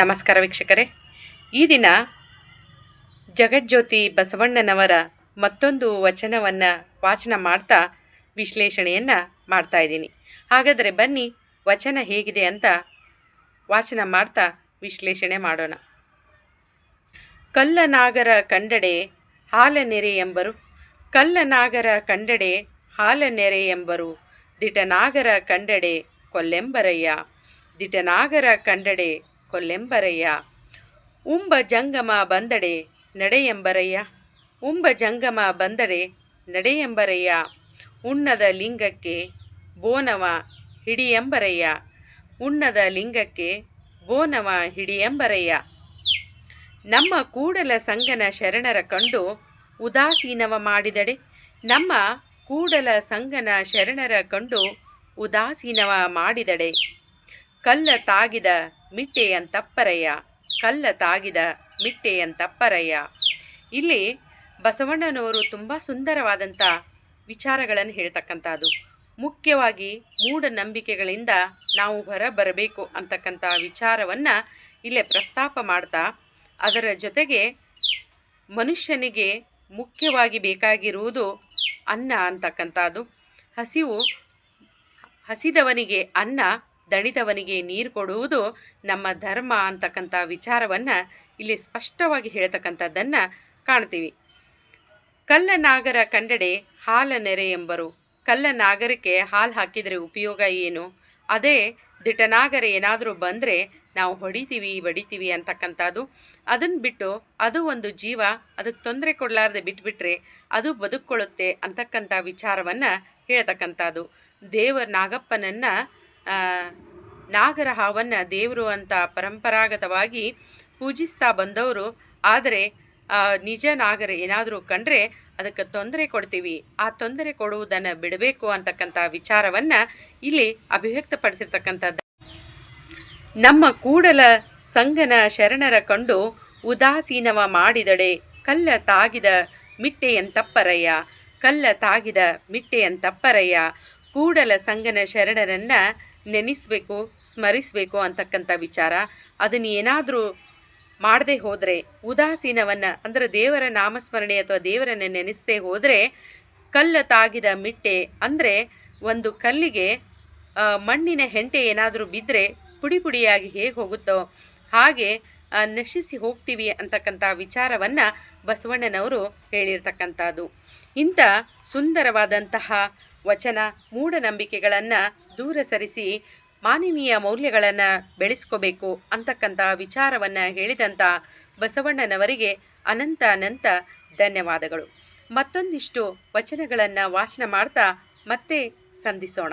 ನಮಸ್ಕಾರ ವೀಕ್ಷಕರೇ. ಈ ದಿನ ಜಗಜ್ಯೋತಿ ಬಸವಣ್ಣನವರ ಮತ್ತೊಂದು ವಚನವನ್ನು ವಾಚನ ಮಾಡ್ತಾ ವಿಶ್ಲೇಷಣೆಯನ್ನು ಮಾಡ್ತಾ ಇದ್ದೀನಿ. ಹಾಗಾದರೆ ಬನ್ನಿ, ವಚನ ಹೇಗಿದೆ ಅಂತ ವಾಚನ ಮಾಡ್ತಾ ವಿಶ್ಲೇಷಣೆ ಮಾಡೋಣ. ಕಲ್ಲನಾಗರ ಕಂಡಡೆ ಹಾಲನೆರೆ ಎಂಬರು, ಕಲ್ಲನಾಗರ ಕಂಡಡೆ ಹಾಲನೆರೆ ಎಂಬರು, ದಿಟನಾಗರ ಕಂಡಡೆ ಕೊಲ್ಲೆಂಬರಯ್ಯ, ದಿಟನಾಗರ ಕಂಡಡೆ ಕೊಲ್ಲೆಂಬರಯ್ಯ. ಉಂಬ ಜಂಗಮ ಬಂದಡೆ ನಡೆಯೆಂಬರಯ್ಯ. ಉಂಬ ಜಂಗಮ ಬಂದಡೆ ನಡೆಯೆಂಬರಯ್ಯ. ಉಣ್ಣದ ಲಿಂಗಕ್ಕೆ ಬೋನವ ಹಿಡಿಯೆಂಬರಯ್ಯ. ಉಣ್ಣದ ಲಿಂಗಕ್ಕೆ ಬೋನವ ಹಿಡಿಯೆಂಬರಯ್ಯ. ನಮ್ಮ ಕೂಡಲ ಸಂಗನ ಶರಣರ ಕಂಡು ಉದಾಸೀನವ ಮಾಡಿದಡೆ. ನಮ್ಮ ಕೂಡಲ ಸಂಗನ ಶರಣರ ಕಂಡು ಉದಾಸೀನವ ಮಾಡಿದಡೆ. ಕಲ್ಲ ತಾಗಿದ ಮಿಟ್ಟೆಯಂತಪ್ಪರಯ್ಯ ಕಲ್ಲ ತಾಗಿದ ಮಿಟ್ಟೆಯಂತಪ್ಪರಯ್ಯ ಇಲ್ಲಿ ಬಸವಣ್ಣನವರು ತುಂಬ ಸುಂದರವಾದಂಥ ವಿಚಾರಗಳನ್ನು ಹೇಳ್ತಕ್ಕಂಥದ್ದು. ಮುಖ್ಯವಾಗಿ ಮೂಢನಂಬಿಕೆಗಳಿಂದ ನಾವು ಹೊರ ಬರಬೇಕು ಅಂತಕ್ಕಂಥ ವಿಚಾರವನ್ನು ಇಲ್ಲೇ ಪ್ರಸ್ತಾಪ ಮಾಡ್ತಾ, ಅದರ ಜೊತೆಗೆ ಮನುಷ್ಯನಿಗೆ ಮುಖ್ಯವಾಗಿ ಬೇಕಾಗಿರುವುದು ಅನ್ನ ಅಂತಕ್ಕಂಥದ್ದು. ಹಸಿವು, ಹಸಿದವನಿಗೆ ಅನ್ನ ದಣಿದವನಿಗೆ ನೀರು ಕೊಡುವುದು ನಮ್ಮ ಧರ್ಮ ಅಂತಕ್ಕಂಥ ವಿಚಾರವನ್ನು ಇಲ್ಲಿ ಸ್ಪಷ್ಟವಾಗಿ ಹೇಳ್ತಕ್ಕಂಥದ್ದನ್ನು ಕಾಣ್ತೀವಿ. ಕಲ್ಲನಾಗರ ಕಂಡಡೆ ಹಾಲ ನೆರೆ ಎಂಬರು. ಕಲ್ಲನಾಗರಕ್ಕೆ ಹಾಲು ಹಾಕಿದರೆ ಉಪಯೋಗ ಏನು? ಅದೇ ದಿಟನಾಗರ ಏನಾದರೂ ಬಂದರೆ ನಾವು ಹೊಡಿತೀವಿ, ಬಡಿತೀವಿ ಅಂತಕ್ಕಂಥದ್ದು. ಅದನ್ನು ಬಿಟ್ಟು ಅದು ಒಂದು ಜೀವ ಅದಕ್ಕೆ ತೊಂದರೆ ಕೊಡಲಾರ್ದೆ ಬಿಟ್ಬಿಟ್ರೆ ಅದು ಬದುಕೊಳ್ಳುತ್ತೆ ಅಂತಕ್ಕಂಥ ವಿಚಾರವನ್ನು ಹೇಳ್ತಕ್ಕಂಥದ್ದು. ದೇವರ ನಾಗಪ್ಪನನ್ನು ನಾಗರ ಹಾವನ್ನು ದೇವರು ಅಂತ ಪರಂಪರಾಗತವಾಗಿ ಪೂಜಿಸ್ತಾ ಬಂದವರು. ಆದರೆ ನಿಜ ನಾಗರ ಏನಾದರೂ ಕಂಡ್ರೆ ಅದಕ್ಕೆ ತೊಂದರೆ ಕೊಡ್ತೀವಿ. ಆ ತೊಂದರೆ ಕೊಡುವುದನ್ನು ಬಿಡಬೇಕು ಅಂತಕ್ಕಂಥ ವಿಚಾರವನ್ನು ಇಲ್ಲಿ ಅಭಿವ್ಯಕ್ತಪಡಿಸಿರ್ತಕ್ಕಂಥದ್ದು. ನಮ್ಮ ಕೂಡಲ ಸಂಗನ ಶರಣರ ಕಂಡು ಉದಾಸೀನವ ಮಾಡಿದಡೆ ಕಲ್ಲ ತಾಗಿದ ಮಿಟ್ಟೆಯಂತಪ್ಪರಯ್ಯ, ಕಲ್ಲ ತಾಗಿದ ಮಿಟ್ಟೆಯಂತಪ್ಪರಯ್ಯ. ಕೂಡಲ ಸಂಗನ ಶರಣರನ್ನು ನೆನೆಸ್ಬೇಕು, ಸ್ಮರಿಸಬೇಕು ಅಂತಕ್ಕಂಥ ವಿಚಾರ. ಅದನ್ನು ಏನಾದರೂ ಮಾಡದೆ ಹೋದರೆ, ಉದಾಸೀನವನ್ನು, ಅಂದರೆ ದೇವರ ನಾಮಸ್ಮರಣೆ ಅಥವಾ ದೇವರನ್ನು ನೆನೆಸದೆ ಹೋದರೆ, ಕಲ್ಲ ತಾಗಿದ ಮಿಟ್ಟೆ, ಅಂದರೆ ಒಂದು ಕಲ್ಲಿಗೆ ಮಣ್ಣಿನ ಹೆಂಟೆ ಏನಾದರೂ ಬಿದ್ದರೆ ಪುಡಿ ಪುಡಿಯಾಗಿ ಹೇಗೆ ಹೋಗುತ್ತೋ ಹಾಗೆ ನಶಿಸಿ ಹೋಗ್ತೀವಿ ಅಂತಕ್ಕಂಥ ವಿಚಾರವನ್ನು ಬಸವಣ್ಣನವರು ಹೇಳಿರ್ತಕ್ಕಂಥದ್ದು. ಇಂಥ ಸುಂದರವಾದಂತಹ ವಚನ, ಮೂಢನಂಬಿಕೆಗಳನ್ನು ದೂರ ಸರಿಸಿ ಮಾನವೀಯ ಮೌಲ್ಯಗಳನ್ನು ಬೆಳೆಸ್ಕೋಬೇಕು ಅಂತಕ್ಕಂಥ ವಿಚಾರವನ್ನು ಹೇಳಿದಂಥ ಬಸವಣ್ಣನವರಿಗೆ ಅನಂತ ಅನಂತ ಧನ್ಯವಾದಗಳು. ಮತ್ತೊಂದಿಷ್ಟು ವಚನಗಳನ್ನು ವಾಚನ ಮಾಡ್ತಾ ಮತ್ತೆ ಸಂಧಿಸೋಣ.